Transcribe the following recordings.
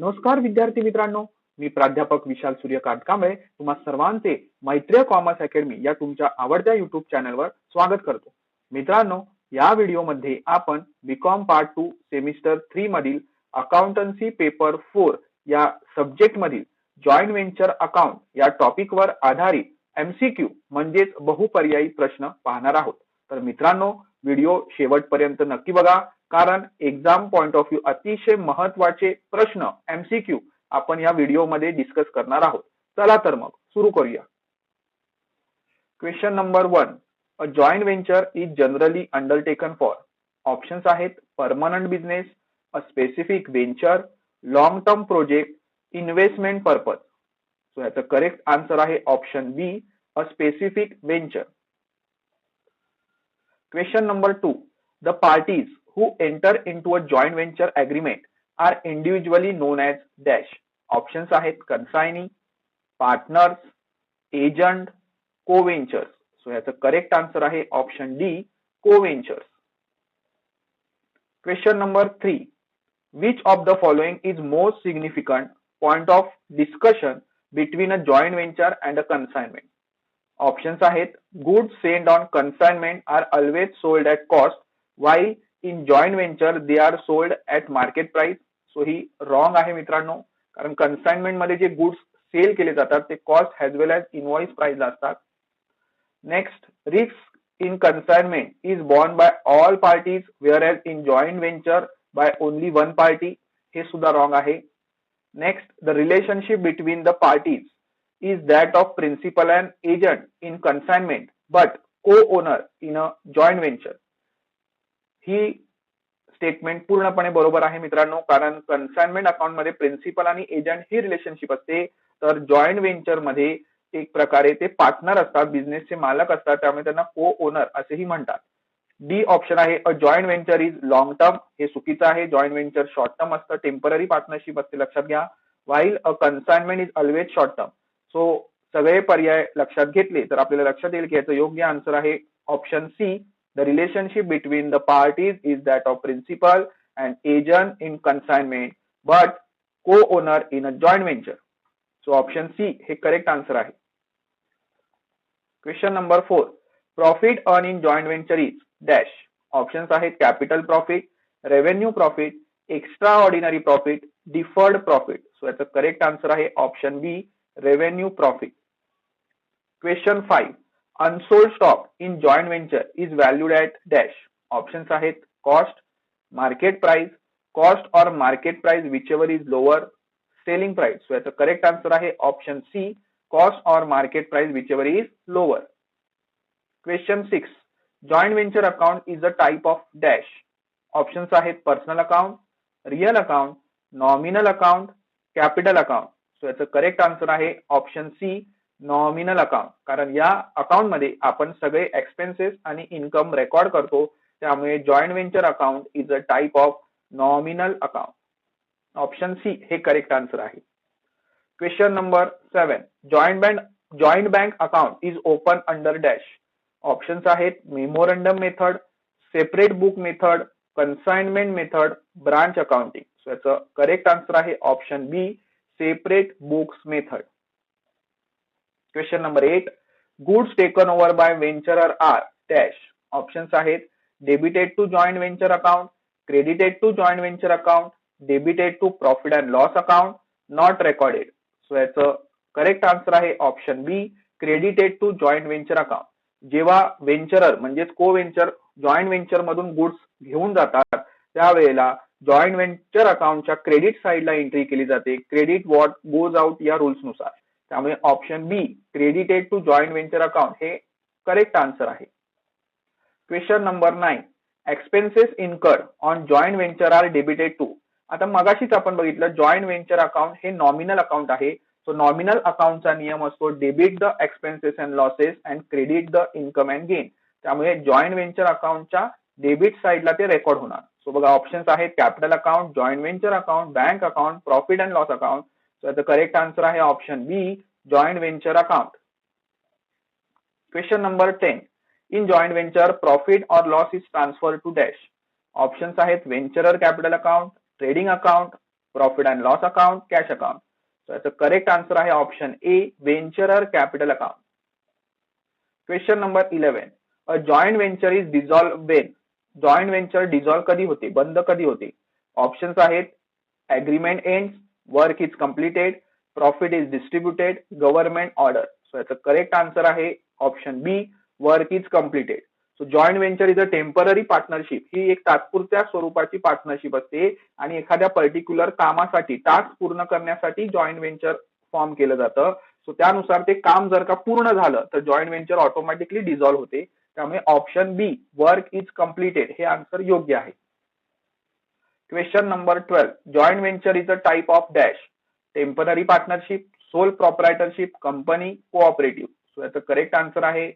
नमस्कार विद्यार्थी मित्रांनो मी प्राध्यापक विशाल सूर्यकांत कांबळे तुम्हा सर्वांचे मैत्रीय कॉमर्स अकॅडमी या तुमच्या आवडत्या युट्यूब चॅनलवर स्वागत करतो. मित्रांनो या व्हिडिओमध्ये आपण BCom part two semester three मधील अकाउंटन्सी पेपर फोर या सब्जेक्ट मधील जॉईंट व्हेंचर अकाउंट या टॉपिकवर आधारित एमसीक्यू म्हणजेच बहुपर्यायी प्रश्न पाहणार आहोत. तर मित्रांनो व्हिडिओ शेवटपर्यंत नक्की बघा. कारण एक्झाम पॉइंट ऑफ व्ह्यू अतिशय महत्त्वाचे प्रश्न एमसीक्यू आपण या व्हिडिओमध्ये डिस्कस करणार आहोत. चला तर मग सुरू करूया. Question number one a joint venture is generally undertaken for options आहेत permanent business a specific venture long term project investment purpose so याचं करेक्ट आन्सर आहे option B a specific venture question number two the parties who enter into a joint venture agreement are individually known as dash. Options आहेत consignee partners agent co ventures so याचं correct answer आहे option D co ventures question number three which of the following is most significant point of discussion between a joint venture and a consignment options आहेत goods send on consignment are always sold at cost while in joint venture they are sold at market price so he wrong आहे मित्रांनो. कारण कन्साइनमेंटमध्ये जे goods sell केले जातात ते cost as well as invoice price असतात. Next risk in consignment is borne by all parties whereas in joint venture by only one party हे सुद्धा रॉंग आहे. Next the relationship between the parties is that of principal and agent in consignment but co owner in a joint venture he statement पूर्णपणे बरोबर आहे मित्रांनो कारण consignment अकाउंटमध्ये principal आणि एजंट ही रिलेशनशिप असते. तर जॉईंट व्हेंचरमध्ये एक प्रकारे ते पार्टनर असतात बिझनेसचे मालक असतात त्यामुळे त्यांना को ओनर असेही म्हणतात. डी ऑप्शन आहे a joint venture is long term हे चुकीचं आहे. जॉईंट व्हेंचर शॉर्ट टर्म असतं टेंपररी पार्टनरशिप असते लक्षात घ्या. While a consignment is always short term so सगळे पर्याय लक्षात घेतले तर आपल्याला लक्षात येईल की याचं योग्य आन्सर आहे option C The relationship between the parties is that of principal and agent in consignment, but co-owner in a joint venture. So option C हे correct answer आहे. Question number four. Profit earned in joint venture is dash. Options आहेत capital profit, revenue profit, extraordinary profit, deferred profit. So याचं correct answer आहे option B revenue profit. Question five. Unsold stock in joint venture is valued at dash options आहेत cost market price cost or market price whichever is lower selling price so याचं correct answer आहे option C cost or market price whichever is lower question six joint venture account is a type of dash options आहेत personal account real account nominal account capital account so याचं correct answer आहे option C nominal account कारण या अकाउंटमध्ये आपण सगळे expenses आणि income record करतो. त्यामुळे joint venture account is a type of nominal account option C हे करेक्ट आन्सर आहे. Question number seven joint bank joint bank account is open under dash options आहेत memorandum method separate book method consignment method branch accounting so याचं correct answer आहे option B separate books method question number eight goods taken over by venturer are dash options आहेत. Debited to joint venture account credited to joint venture account debited to profit and loss account not recorded so याचं correct answer आहे option B credited to joint venture account जेव्हा venturer म्हणजेच co venture joint venture मधून goods घेऊन जातात त्यावेळेला joint venture अकाउंटच्या credit साईडला एंट्री केली जाते. क्रेडिट वॉट गोज आउट या रुल्सनुसार. त्यामुळे option B credited to joint venture account हे करेक्ट आन्सर आहे. Question number nine expenses incurred on joint venture are debited to आता मगाशीच आपण बघितलं जॉईंट व्हेंचर अकाउंट हे नॉमिनल अकाउंट आहे. सो नॉमिनल अकाउंटचा नियम असतो debit the expenses and losses and credit the income and gain त्यामुळे जॉईंट व्हेंचर अकाउंटच्या डेबिट साईडला ते रेकॉर्ड होणार. सो बघा ऑप्शन्स आहेत capital account joint venture account bank account profit and loss account So the correct answer आहे option B joint venture account question number ten in joint venture profit or loss is transfer to dash options आहेत venturer capital account trading account profit and loss account cash account so याचं correct answer आहे option A venturer capital account question number eleven a joint venture is dissolve when joint venture dissolve कधी होते? बंद कधी होते? Options आहेत. Agreement end work is completed profit is distributed government order so याचं correct answer आहे option B work is completed so joint venture is a temporary partnership ही एक तात्पुरत्या स्वरूपाची पार्टनरशिप असते आणि एखाद्या पर्टिक्युलर कामासाठी टास्क पूर्ण करण्यासाठी जॉईंट व्हेंचर फॉर्म केलं जातं. सो त्यानुसार ते काम जर का पूर्ण झालं तर जॉईंट व्हेंचर ऑटोमॅटिकली डिझॉल्व्ह होते. त्यामुळे option B work is completed हे आन्सर योग्य आहे. Question number twelve joint venture is a type of dash temporary partnership sole proprietorship company cooperative so याचं करेक्ट आन्सर आहे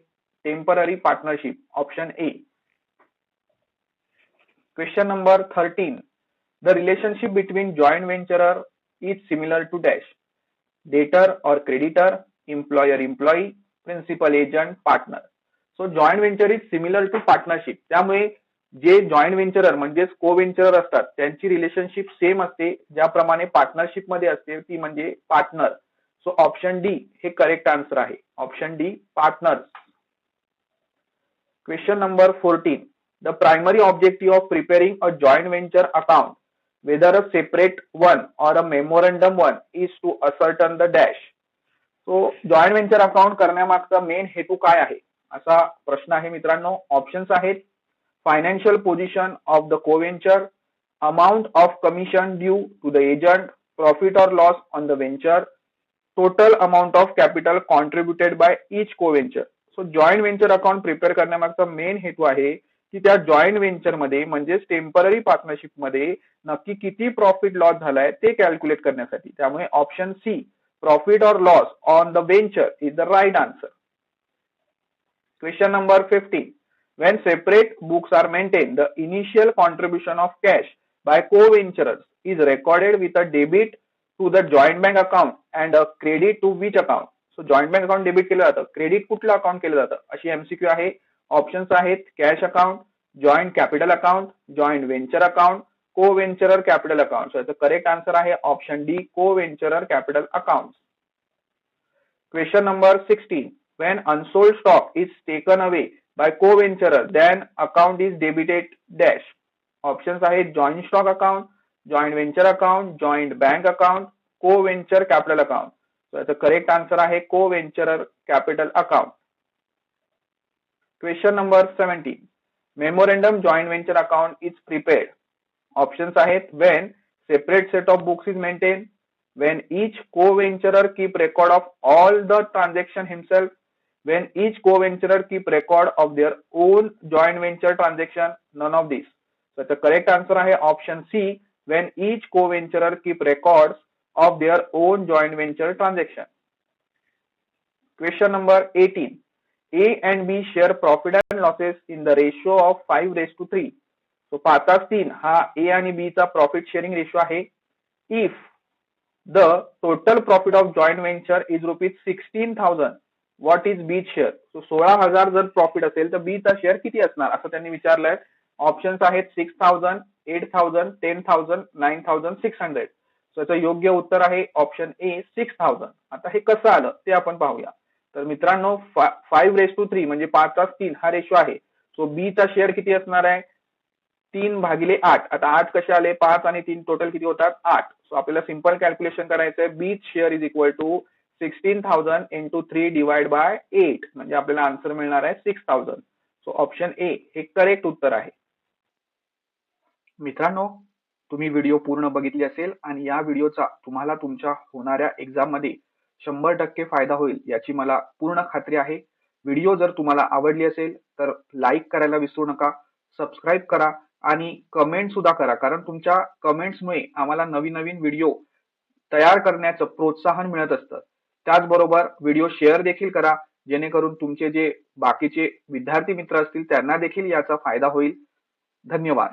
temporary partnership option A question number thirteen the relationship between joint venturer is similar to dash debtor or creditor employer employee principal agent partner so joint venture is similar to partnership त्यामुळे जे joint व्हेंचरर म्हणजेच को व्हेंचरर असतात त्यांची relationship same असते. ज्याप्रमाणे पार्टनरशिपमध्ये असते ती म्हणजे पार्टनर सो ऑप्शन डी हे करेक्ट आन्सर आहे. Option D partner question number fourteen the primary objective of preparing a joint venture account whether a separate one or a memorandum one is to ascertain the dash so joint venture account करण्यामागचा main हेतू काय आहे? असा प्रश्न आहे मित्रांनो. Options आहेत. Financial position of the coventurer amount of commission due to the agent profit or loss on the venture total amount of capital contributed by each coventurer so joint venture account prepare करण्यामागचा main हेतू आहे की त्या joint व्हेंचरमध्ये म्हणजेच temporary पार्टनरशिपमध्ये नक्की किती profit loss झालाय ते कॅल्क्युलेट करण्यासाठी. त्यामुळे option C profit or loss on the venture is the right answer question number fifteen when separate books are maintained, the initial contribution of cash by co-venturers is recorded with a debit to the joint bank account and a credit to which account? So joint bank account debit केलं जातं. Credit कुठलं account केलं जातं? अशी MCQ आहे. Options आहेत. Cash account joint capital account joint venture account co venturer capital account so याचं correct answer आहे option D co venturer capital account question number sixteen when unsold stock is taken away co venturer then account is debited dash options आहेत joint stock account joint venture account joint bank account co venture capital account so याचं correct answer आहे co venturer capital account question number seventeen memorandum joint venture account is prepared options आहेत when separate set of books is maintain when each co-venturer keep record of all the transaction himself when each co-venturer keep record of their own joint venture transaction none of these so the correct answer आहे option c when each co-venturer keep records of their own joint venture transaction question number 18 a and b share profit and losses in the ratio of 5 raised to 3 so पाचास तीन हा a आणि b चा profit sharing ratio आहे if the total profit of joint venture is rupees sixteen thousand what is B's share so सोळा हजार जर profit असेल तर बी चा शेअर किती असणार? असं त्यांनी विचारलंय. ऑप्शन्स आहेत six thousand eight thousand ten thousand nine thousand six hundred so याचं योग्य उत्तर आहे ऑप्शन ए सिक्स थाउजंड आता हे कसं आलं ते आपण पाहूया. तर मित्रांनो फाईव्ह रेस टू थ्री म्हणजे पाच तास तीन हा रेशो आहे. सो बी चा शेअर किती असणार आहे? तीन भागिले आठ. आता आठ कसे आले? पाच आणि तीन टोटल किती होतात? आठ. सो आपल्याला सिंपल कॅल्क्युलेशन करायचं आहे B's share is equal to sixteen thousand into three divide by eight म्हणजे आपल्याला आन्सर मिळणार आहे six thousand so option A हे करेक्ट उत्तर आहे. मित्रांनो तुम्ही व्हिडिओ पूर्ण बघितली असेल आणि या व्हिडिओचा तुम्हाला तुमच्या होणाऱ्या एक्झाममध्ये शंभर टक्के फायदा होईल याची मला पूर्ण खात्री आहे. व्हिडिओ जर तुम्हाला आवडली असेल तर लाईक करायला विसरू नका सबस्क्राईब करा आणि कमेंट सुद्धा करा. कारण तुमच्या कमेंट्समुळे आम्हाला नवीन नवीन व्हिडिओ तयार करण्याचं प्रोत्साहन मिळत असतं. त्याचबरोबर व्हिडिओ शेअर देखील करा जेणेकरून तुमचे जे बाकीचे विद्यार्थी मित्र असतील त्यांना देखील याचा फायदा होईल. धन्यवाद.